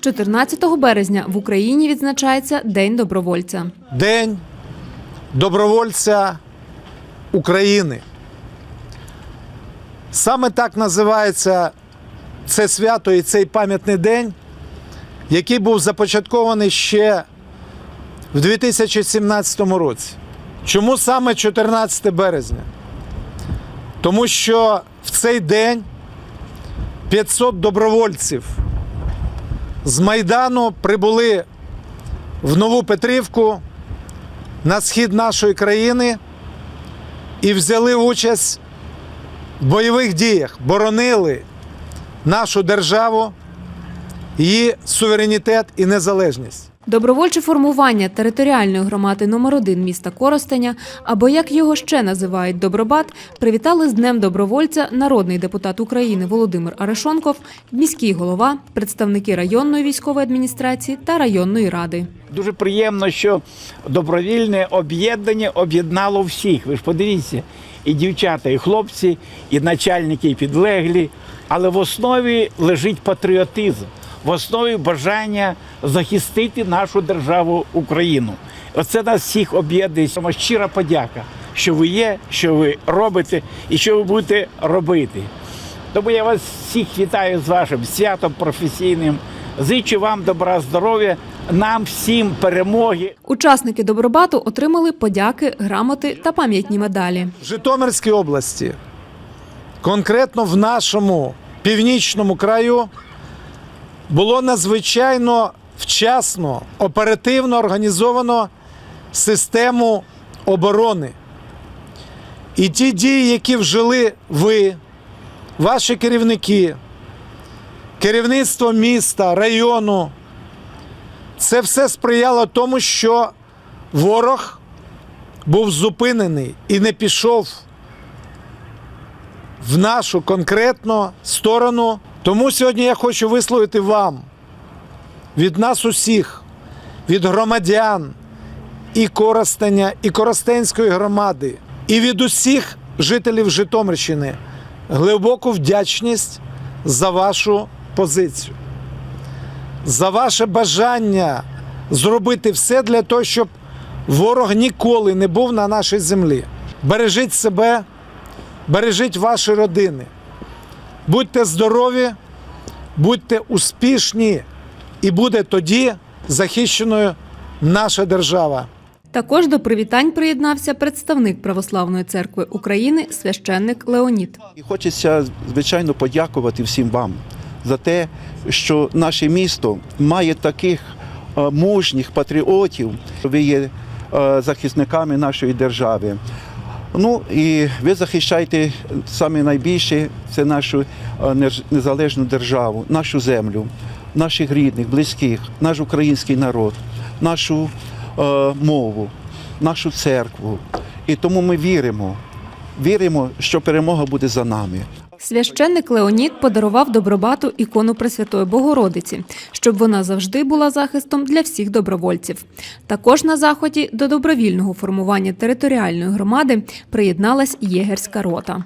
14 березня в Україні відзначається День добровольця. День добровольця України. Саме так називається це свято і цей пам'ятний день, який був започаткований ще в 2017 році. Чому саме 14 березня? Тому що в цей день 500 добровольців з Майдану прибули в Нову Петрівку на схід нашої країни і взяли участь в бойових діях, боронили нашу державу, її суверенітет і незалежність. Добровольче формування територіальної громади номер 1 міста Коростеня, або як його ще називають Добробат, привітали з Днем добровольця народний депутат України Володимир Арешонков, міський голова, представники районної військової адміністрації та районної ради. Дуже приємно, що добровільне об'єднання об'єднало всіх. Ви ж подивіться, і дівчата, і хлопці, і начальники, і підлеглі. Але в основі лежить патріотизм, в основі бажання захистити нашу державу Україну. Оце нас всіх об'єднує. Сама щира подяка, що ви є, що ви робите і що ви будете робити. Тому я вас всіх вітаю з вашим святом професійним. Зичу вам добра, здоров'я, нам всім перемоги. Учасники Добробату отримали подяки, грамоти та пам'ятні медалі. В Житомирській області, конкретно в нашому північному краю, було надзвичайно вчасно, оперативно організовано систему оборони. І ті дії, які вжили ви, ваші керівники, керівництво міста, району, це все сприяло тому, що ворог був зупинений і не пішов в нашу конкретну сторону. Тому сьогодні я хочу висловити вам від нас усіх, від громадян і Коростеня, і Коростенської громади, і від усіх жителів Житомирщини глибоку вдячність за вашу позицію, за ваше бажання зробити все для того, щоб ворог ніколи не був на нашій землі. Бережіть себе, бережіть ваші родини. Будьте здорові, будьте успішні, і буде тоді захищеною наша держава. Також до привітань приєднався представник Православної церкви України священник Леонід. І хочеться, звичайно, подякувати всім вам за те, що наше місто має таких е, мужніх патріотів. Ви є е, захисниками нашої держави. Ну і ви захищаєте саме найбільше це нашу е, незалежну державу, нашу землю, наших рідних, близьких, наш український народ, нашу е, мову, нашу церкву. І тому ми віримо, віримо, що перемога буде за нами. Священник Леонід подарував Добробату ікону Пресвятої Богородиці, щоб вона завжди була захистом для всіх добровольців. Також на заході до добровільного формування територіальної громади приєдналась єгерська рота.